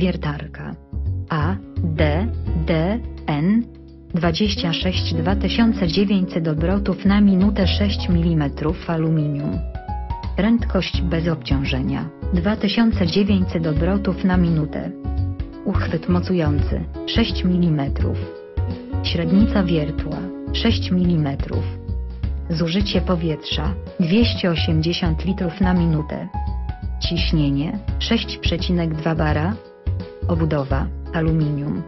Wiertarka. A, D, D, N 26 2900 obrotów na minutę 6 mm aluminium. Prędkość bez obciążenia 2900 obrotów na minutę. Uchwyt mocujący 6 mm. Średnica wiertła 6 mm. Zużycie powietrza 280 litrów na minutę. Ciśnienie 6,2 bara. Obudowa aluminium